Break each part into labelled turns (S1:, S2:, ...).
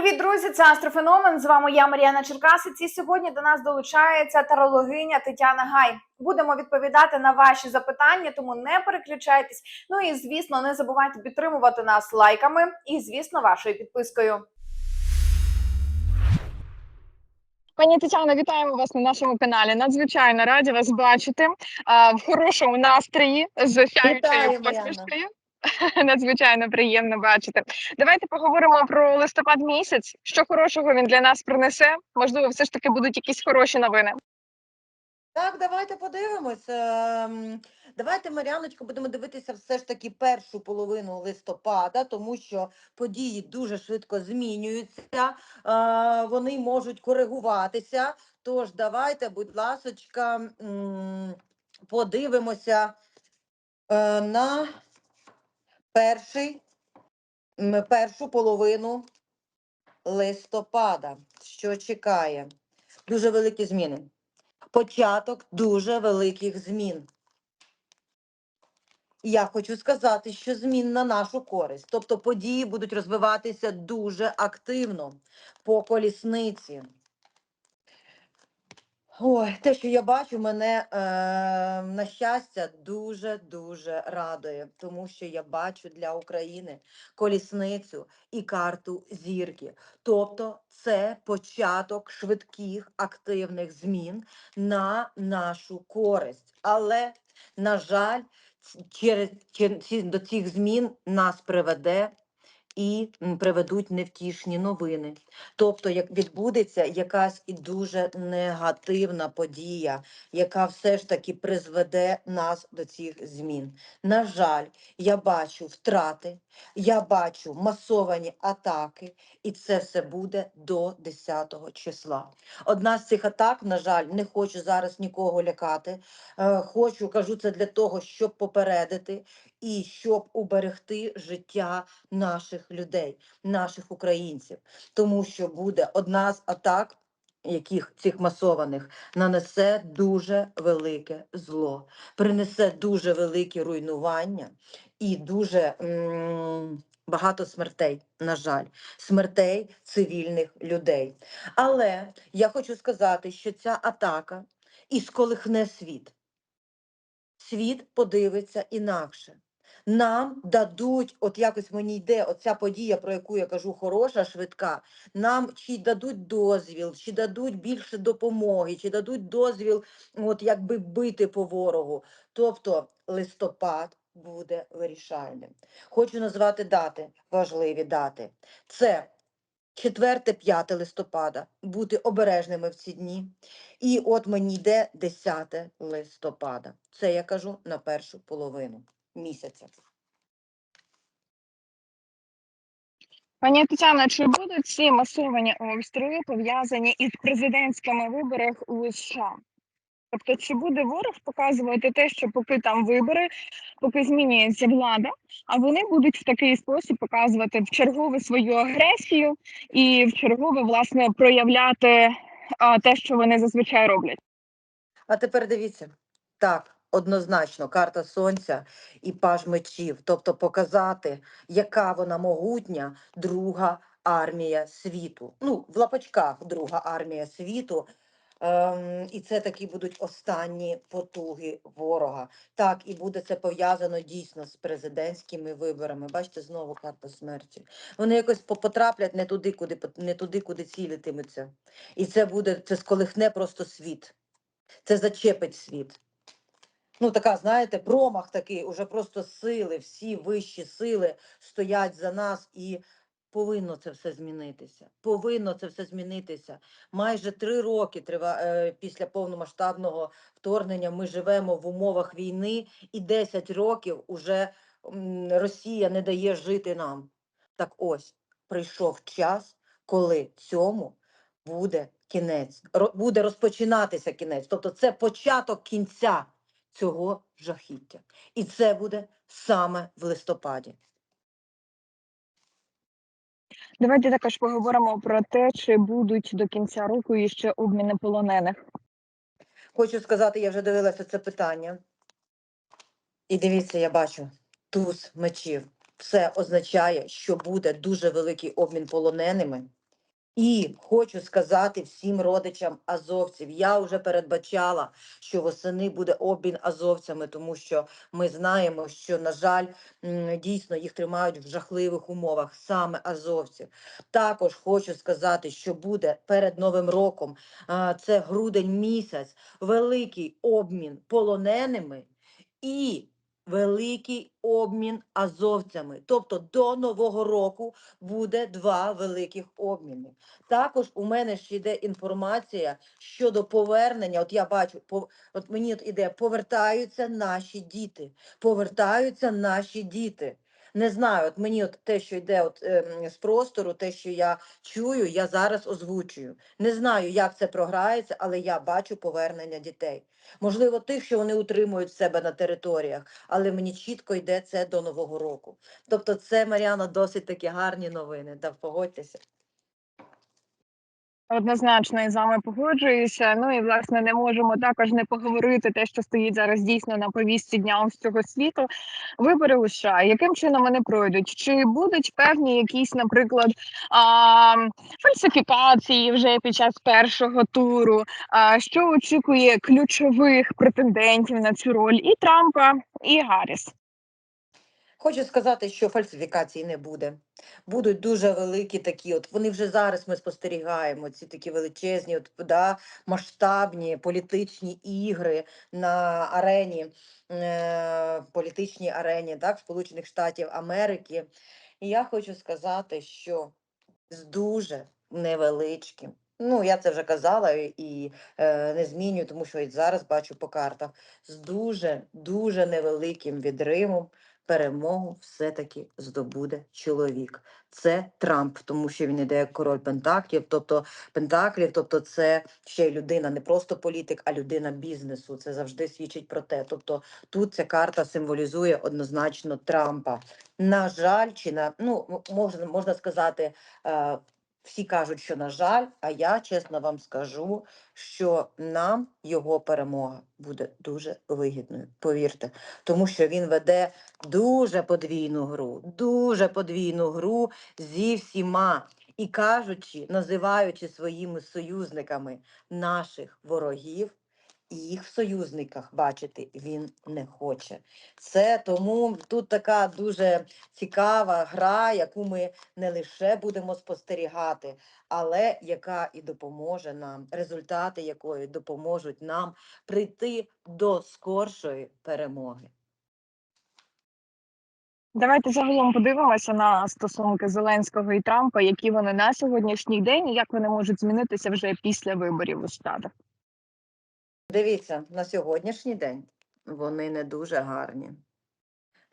S1: Привіт, друзі! Це Астрофеномен. З вами я Мар'яна Черкасиць. І сьогодні до нас долучається тарологиня Тетяна Гай. Будемо відповідати на ваші запитання, тому не переключайтесь. Ну і звісно, не забувайте підтримувати нас лайками і, звісно, вашою підпискою.
S2: Пані Тетяно, вітаємо вас на нашому каналі. Надзвичайно раді вас бачити в хорошому настрої з сяючою посмішкою. Надзвичайно приємно бачити. Давайте поговоримо про листопад місяць. Що хорошого він для нас принесе? Можливо, все ж таки будуть якісь хороші новини.
S3: Так, давайте подивимось. Ем, Давайте, Мар'яночко, будемо дивитися все ж таки першу половину листопада, тому що події дуже швидко змінюються, е, вони можуть коригуватися. Тож давайте, будь ласочка, подивимося е, на перший, першу половину листопада. Що чекає? Дуже великі зміни початок дуже великих змін. Я хочу сказати, що змін на нашу користь. Тобто події будуть розвиватися дуже активно по колісниці. Ой, те, що я бачу, мене е, на щастя дуже-дуже радує, тому що я бачу для України колісницю і карту зірки. Тобто це початок швидких активних змін на нашу користь. Але, на жаль, через, через до цих змін нас приведе і приведуть невтішні новини. Тобто, як відбудеться якась і дуже негативна подія, яка все ж таки призведе нас до цих змін. На жаль, я бачу втрати, я бачу масовані атаки, і це все буде до 10 числа. Одна з цих атак, на жаль, не хочу зараз нікого лякати. е, Хочу, кажу це для того, щоб попередити і щоб уберегти життя наших людей, наших українців тому що буде одна з атак, яких цих масованих нанесе дуже велике зло, принесе дуже великі руйнування і дуже багато смертей, на жаль, смертей цивільних людей. Але я хочу сказати, що ця атака і сколихне світ. Світ подивиться інакше. Нам дадуть, от якось мені йде оця подія, про яку я кажу, хороша, швидка. Нам чи дадуть дозвіл, чи дадуть більше допомоги, чи дадуть дозвіл, от якби бити по ворогу. Тобто листопад буде вирішальним. Хочу назвати дати, важливі дати. Це 4-5 листопада. Бути обережними в ці дні. І от мені йде 10 листопада. Це я кажу на першу половину місяця.
S2: Пані Тетяно, чи будуть ці масовані обстріли пов'язані із президентськими виборами у США? Тобто, чи буде ворог показувати те, що поки там вибори, поки змінюється влада, а вони будуть в такий спосіб показувати в чергове свою агресію і в чергове власне проявляти а, те, що вони зазвичай роблять?
S3: А тепер дивіться. Так, однозначно, карта сонця і паж мечів. Тобто показати, яка вона могутня друга армія світу. Ну, в лапочках друга армія світу. Ем, і це такі будуть останні потуги ворога. Так, і буде це пов'язано дійсно з президентськими виборами. Бачите, знову карта смерті. Вони якось потраплять не туди, куди не туди, куди цілитимуться. І це буде це сколихне просто світ. Це зачепить світ. Ну, така, знаєте, промах такий, уже просто сили, всі вищі сили стоять за нас і повинно це все змінитися. Повинно це все змінитися. Майже три роки трива, е, після повномасштабного вторгнення ми живемо в умовах війни, і 10 років уже Росія не дає жити нам. Так ось прийшов час, коли цьому буде кінець, буде розпочинатися кінець. Тобто це початок кінця цього жахіття. І це буде саме в листопаді.
S2: Давайте також поговоримо про те, чи будуть до кінця року іще обміни полонених.
S3: Хочу сказати, я вже дивилася це питання. І дивіться, я бачу туз мечів. Це означає, що буде дуже великий обмін полоненими. І хочу сказати всім родичам азовців, я вже передбачала, що восени буде обмін азовцями, тому що ми знаємо, що, на жаль, дійсно їх тримають в жахливих умовах, саме азовців. Також хочу сказати, що буде перед Новим роком, це грудень місяць, великий обмін полоненими і великий обмін азовцями. Тобто до Нового року буде два великих обміни. Також у мене ще йде інформація щодо повернення. От я бачу, по, от мені от іде, повертаються наші діти. Повертаються наші діти. Не знаю, от мені от те, що йде от, е, з простору, те, що я чую, я зараз озвучую. Не знаю, як це програється, але я бачу повернення дітей. Можливо, тих, що вони утримують себе на територіях, але мені чітко йде це до Нового року. Тобто, це Маріана досить такі гарні новини. Да, погодьтеся.
S2: Однозначно із вами погоджуюся. Ну і власне не можемо також не поговорити те, що стоїть зараз дійсно на повістці дня всього світу. Вибори у США. Яким чином вони пройдуть? Чи будуть певні якісь, наприклад, а, фальсифікації вже під час першого туру? А, що очікує ключових претендентів на цю роль і Трампа, і Гарріс?
S3: Хочу сказати, що фальсифікацій не буде. Будуть дуже великі такі, от вони вже зараз ми спостерігаємо ці такі величезні, от, да, масштабні політичні ігри на арені, е, політичній арені так, Сполучених Штатів Америки. І я хочу сказати, що з дуже невеличким. Ну, я це вже казала і- е, не змінюю, тому що і зараз бачу по картах. З дуже дуже невеликим відривом перемогу все-таки здобуде чоловік. Це Трамп, тому що він іде як король Пентаклів, тобто Пентаклів, тобто це ще й людина, не просто політик, а людина бізнесу. Це завжди свідчить про те. Тобто тут ця карта символізує однозначно Трампа. На жаль, чи на ну можна можна сказати. Всі кажуть, що на жаль, а я чесно вам скажу, що нам його перемога буде дуже вигідною. Повірте, тому що він веде дуже подвійну гру, дуже подвійну гру зі всіма. І кажучи, називаючи своїми союзниками наших ворогів, і їх в союзниках бачити він не хоче. Це тому тут така дуже цікава гра, яку ми не лише будемо спостерігати, але яка і допоможе нам, результати якої допоможуть нам прийти до скоршої перемоги.
S2: Давайте загалом подивимося на стосунки Зеленського і Трампа, які вони на сьогоднішній день, і як вони можуть змінитися вже після виборів у штатах.
S3: Дивіться, на сьогоднішній день вони не дуже гарні.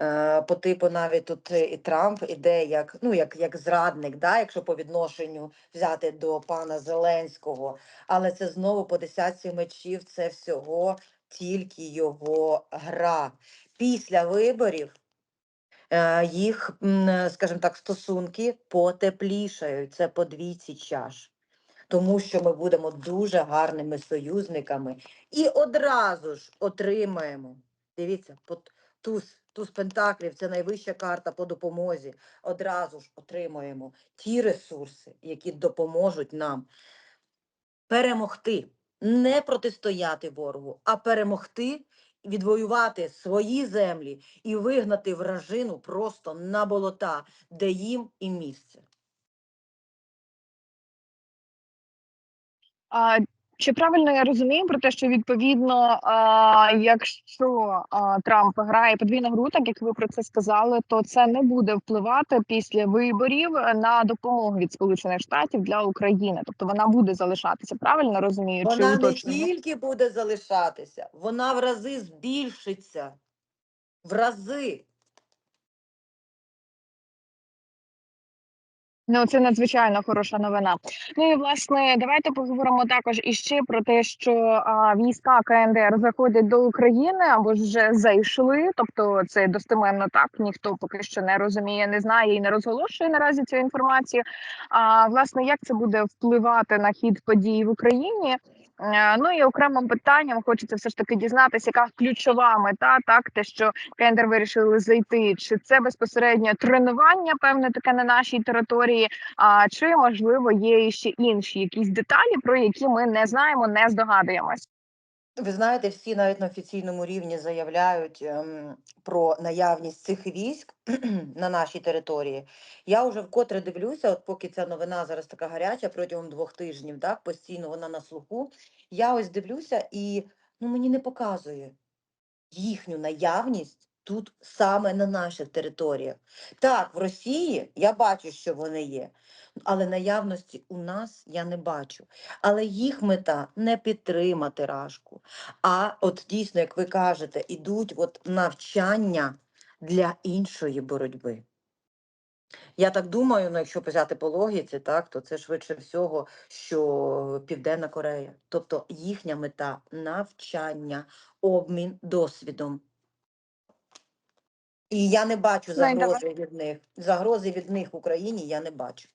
S3: Е, по типу навіть тут і Трамп іде як, ну, як, як зрадник, да, якщо по відношенню взяти до пана Зеленського. Але це знову по десятці мечів, це всього тільки його гра. Після виборів е, їх, скажімо так, стосунки потеплішають. Це по двійці чаш. Тому що ми будемо дуже гарними союзниками і одразу ж отримаємо. Дивіться, туз, туз Пентаклів це найвища карта по допомозі. Одразу ж отримуємо ті ресурси, які допоможуть нам перемогти, не протистояти ворогу, а перемогти, відвоювати свої землі і вигнати вражину просто на болота, де їм і місце.
S2: А, чи правильно я розумію про те, що відповідно, а, якщо а, Трамп грає подвійну гру, так як ви про це сказали, то це не буде впливати після виборів на допомогу від Сполучених Штатів для України, тобто вона буде залишатися. Правильно розумію? чи
S3: Вона не тільки буде залишатися, вона в рази збільшиться. В рази.
S2: Ну, це надзвичайно хороша новина. Ну і власне, давайте поговоримо також іще про те, що а, війська КНДР заходять до України або ж вже зайшли. Тобто, це достеменно так. Ніхто поки що не розуміє, не знає і не розголошує наразі цю інформацію. А власне, як це буде впливати на хід подій в Україні? Е, Ну і окремим питанням хочеться все ж таки дізнатися, яка ключова мета, так те, що кендер вирішили зайти, чи це безпосередньо тренування, певне таке на нашій території, а чи можливо є ще інші якісь деталі, про які ми не знаємо, не здогадуємось.
S3: Ви знаєте, всі навіть на офіційному рівні заявляють ем, про наявність цих військ на нашій території. Я вже вкотре дивлюся, от поки ця новина зараз така гаряча протягом двох тижнів, так постійно вона на слуху. Я ось дивлюся і ну мені не показує їхню наявність тут саме на наших територіях. Так, в Росії я бачу, що вони є, але наявності у нас я не бачу. Але їх мета не підтримати рашку. А от дійсно, як ви кажете, ідуть от навчання для іншої боротьби. Я так думаю, ну якщо взяти по логіці, так, то це швидше всього, що Південна Корея. Тобто їхня мета навчання, обмін досвідом. І я не бачу загрози від них. Загрози від них в Україні я не бачу.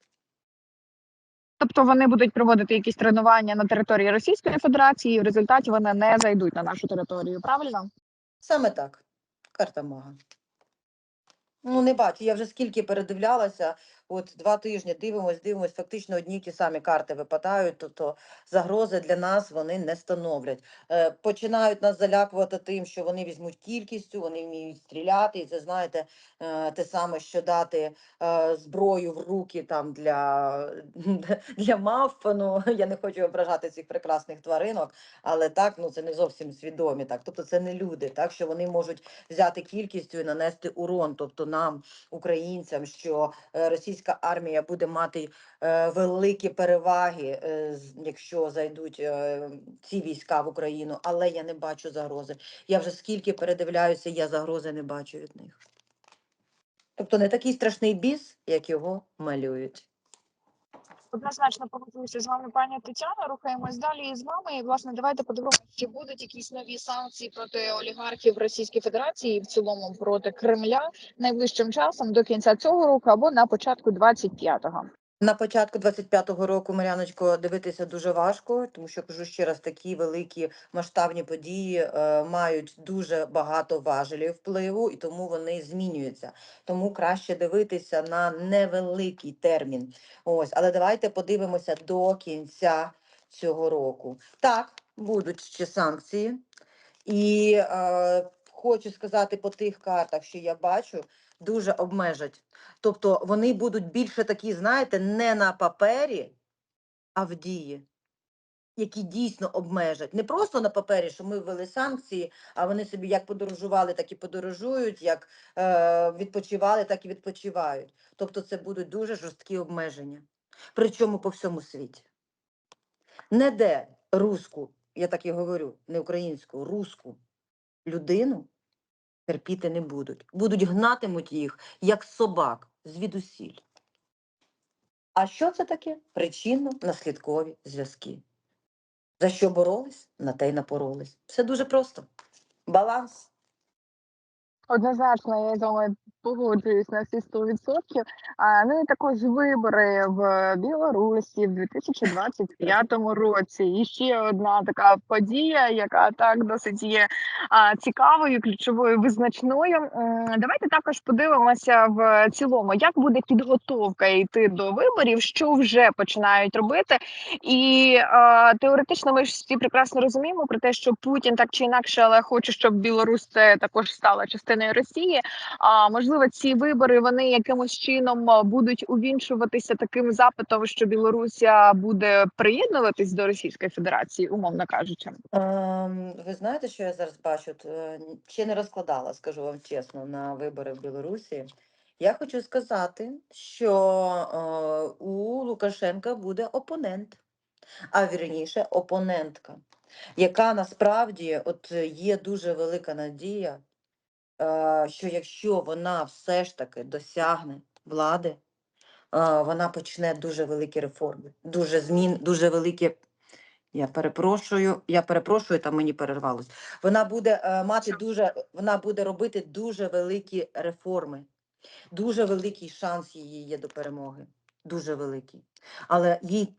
S2: Тобто вони будуть проводити якісь тренування на території Російської Федерації, і в результаті вони не зайдуть на нашу територію. Правильно?
S3: Саме так. Карта мага. Ну, не бачу. Я вже скільки передивлялася, от два тижні дивимось, дивимось, фактично одні ті самі карти випадають, тобто загрози для нас вони не становлять. Е, починають нас залякувати тим, що вони візьмуть кількістю, вони вміють стріляти, і це знаєте, е, те саме, що дати е, зброю в руки там для, для мавп. Ну, я не хочу ображати цих прекрасних тваринок, але так, ну це не зовсім свідомі. Так, тобто це не люди, так що вони можуть взяти кількістю і нанести урон, тобто нам, українцям, що е, російська армія буде мати е, великі переваги, е, якщо зайдуть е, ці війська в Україну, але я не бачу загрози. Я вже скільки передивляюся, я загрози не бачу від них. Тобто не такий страшний біс, як його малюють.
S2: Однозначно погоджуюся з вами, пані Тетяна. Рухаємось далі із вами. І власне давайте подивимося, чи будуть якісь нові санкції проти олігархів Російської Федерації і в цілому проти Кремля найближчим часом до кінця цього року або на початку 25-го.
S3: На початку 25-го року, Мар'яночко, дивитися дуже важко, тому що кажу ще раз, такі великі масштабні події е, мають дуже багато важелів впливу, і тому вони змінюються. Тому краще дивитися на невеликий термін. Ось, але давайте подивимося до кінця цього року. Так, будуть ще санкції, і е, хочу сказати по тих картах, що я бачу, дуже обмежать. Тобто вони будуть більше такі, знаєте, не на папері, а в дії, які дійсно обмежать. Не просто на папері, що ми ввели санкції, а вони собі як подорожували, так і подорожують, як е, відпочивали, так і відпочивають. Тобто це будуть дуже жорсткі обмеження. Причому по всьому світі. Не де русську, я так і говорю, не українську, русську людину терпіти не будуть. Будуть гнатимуть їх, як собак, звідусіль. А що це таке? Причинно-наслідкові зв'язки. За що боролись, на те й напоролись. Все дуже просто. Баланс.
S2: Однозначно, я з вами погоджуюсь на всі 100%. А, ну і також вибори в Білорусі в 2025 році. І ще одна така подія, яка так досить є цікавою, ключовою, визначною. Давайте також подивимося в цілому, як буде підготовка йти до виборів, що вже починають робити. І теоретично ми ж всі прекрасно розуміємо про те, що Путін так чи інакше, але хоче, щоб Білорусь це також стала частиною Росії. А можливо, ці вибори вони якимось чином будуть увінчуватися таким запитом, що Білорусія буде приєднуватись до Російської Федерації, умовно кажучи.
S3: Ем, ви знаєте, що я зараз бачу? Е, ще не розкладала, скажу вам чесно, на вибори в Білорусі. Я хочу сказати, що е, у Лукашенка буде опонент, а вірніше опонентка, яка насправді от є дуже велика надія, що якщо вона все ж таки досягне влади, е, вона почне дуже великі реформи, дуже змін, дуже великі. Я перепрошую, я перепрошую, там мені перервалось. Вона буде е, мати дуже, вона буде робити дуже великі реформи. Дуже великий шанс її є до перемоги. Дуже великий. Але їй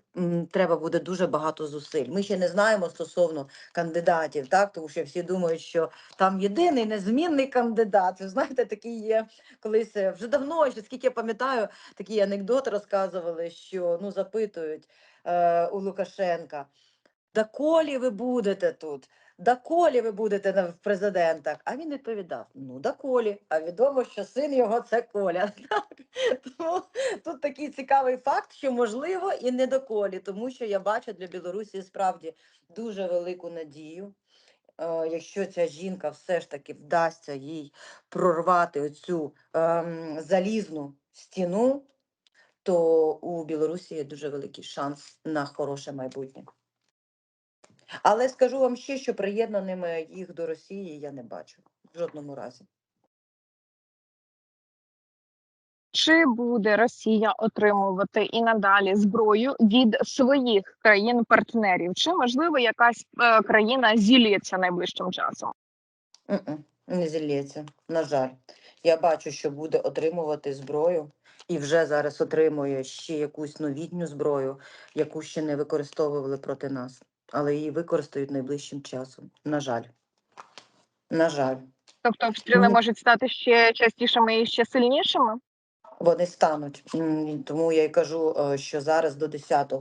S3: треба буде дуже багато зусиль. Ми ще не знаємо стосовно кандидатів, так тому що всі думають, що там єдиний незмінний кандидат. Ви знаєте, такий є колись е, вже давно, ще скільки я пам'ятаю, такі анекдоти розказували, що ну запитують е, у Лукашенка. Да колі ви будете тут? Да колі ви будете в президентах? А він відповідав: Ну, да колі. А відомо, що син його це Коля. Тому тут такий цікавий факт, що можливо і не до колі, тому що я бачу для Білорусі справді дуже велику надію. Е, Якщо ця жінка все ж таки вдасться їй прорвати оцю ем, залізну стіну, то у Білорусі є дуже великий шанс на хороше майбутнє. Але скажу вам ще, що приєднаними їх до Росії я не бачу в жодному разі.
S2: Чи буде Росія отримувати і надалі зброю від своїх країн-партнерів? Чи можливо якась е, країна зілється найближчим часом?
S3: Не зілється, на жаль. Я бачу, що буде отримувати зброю і вже зараз отримує ще якусь новітню зброю, яку ще не використовували проти нас, але її використають найближчим часом. На жаль. На жаль.
S2: Тобто обстріли
S3: Ні.
S2: можуть стати ще частішими і ще сильнішими?
S3: Вони стануть. Тому я й кажу, е, що зараз до 10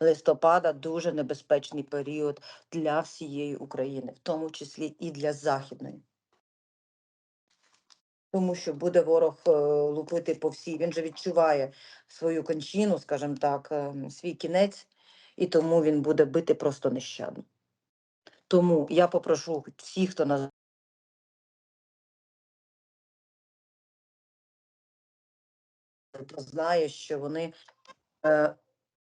S3: листопада дуже небезпечний період для всієї України, в тому числі і для Західної. Тому що буде ворог е, лупити по всій. Він же відчуває свою кончину, скажімо так, е, свій кінець, і тому він буде бити просто нещадно. Тому я попрошу всіх, хто нас знає, що вони е,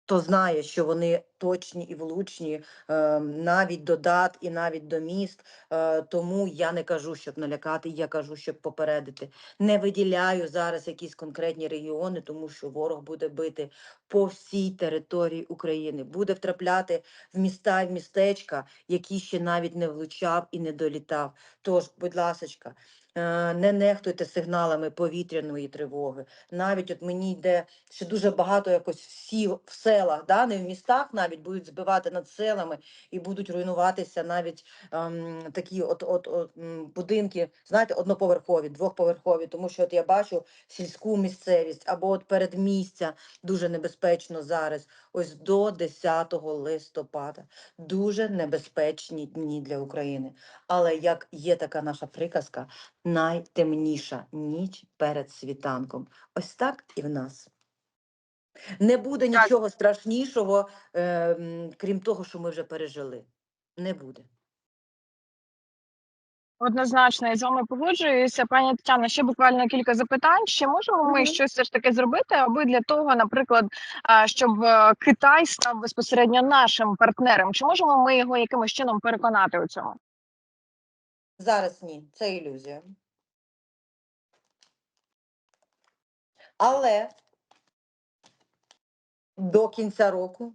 S3: хто знає, що вони точні і влучні е, навіть до дат і навіть до міст. Е, тому я не кажу, щоб налякати, я кажу, щоб попередити. Не виділяю зараз якісь конкретні регіони, тому що ворог буде бити по всій території України, буде втрапляти в міста і в містечка, які ще навіть не влучав і не долітав. Тож, будь ласочка, не нехтуйте сигналами повітряної тривоги. Навіть от мені йде ще дуже багато якось всі в селах, да, не в містах навіть будуть збивати над селами і будуть руйнуватися навіть ем, такі от, от, от будинки, знаєте, одноповерхові, двохповерхові, тому що от я бачу сільську місцевість або от передмістя дуже небезпечно зараз. Ось до 10 листопада. Дуже небезпечні дні для України. Але як є така наша приказка, найтемніша ніч перед світанком. Ось так і в нас. Не буде
S2: Так.
S3: нічого страшнішого, е, крім того, що ми вже пережили. Не буде.
S2: Однозначно, я з вами погоджуюся. Пані Тетяна, ще буквально кілька запитань. Чи можемо ми щось все ж таки зробити, аби для того, наприклад, щоб е, Китай став безпосередньо нашим партнером? Чи можемо ми його якимось чином переконати у цьому?
S3: Зараз ні, це ілюзія. Але до кінця року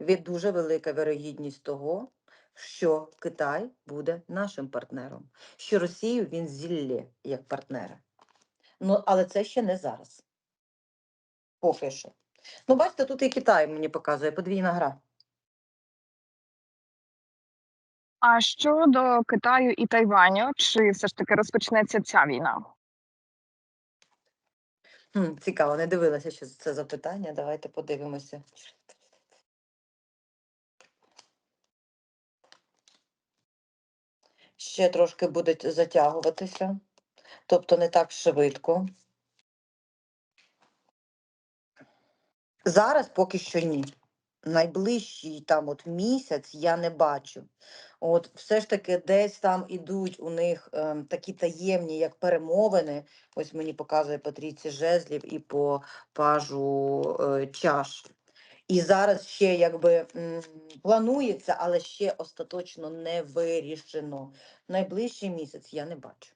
S3: є дуже велика вирогідність того, що Китай буде нашим партнером, що Росію він зілє як партнера. Ну, але це ще не зараз. Поки що. Ну, бачите, тут і Китай мені показує подвійна гра.
S2: А щодо Китаю і Тайваню, чи все ж таки розпочнеться ця війна?
S3: Цікаво, не дивилася, що це за питання. Давайте подивимося. Ще трошки буде затягуватися, тобто не так швидко. Зараз поки що ні. Найближчий там от місяць я не бачу. От все ж таки десь там ідуть у них ем, такі таємні, як перемовини. Ось мені показує по жезлів і по пажу е, чаш. І зараз ще якби планується, але ще остаточно не вирішено. Найближчий місяць я не бачу.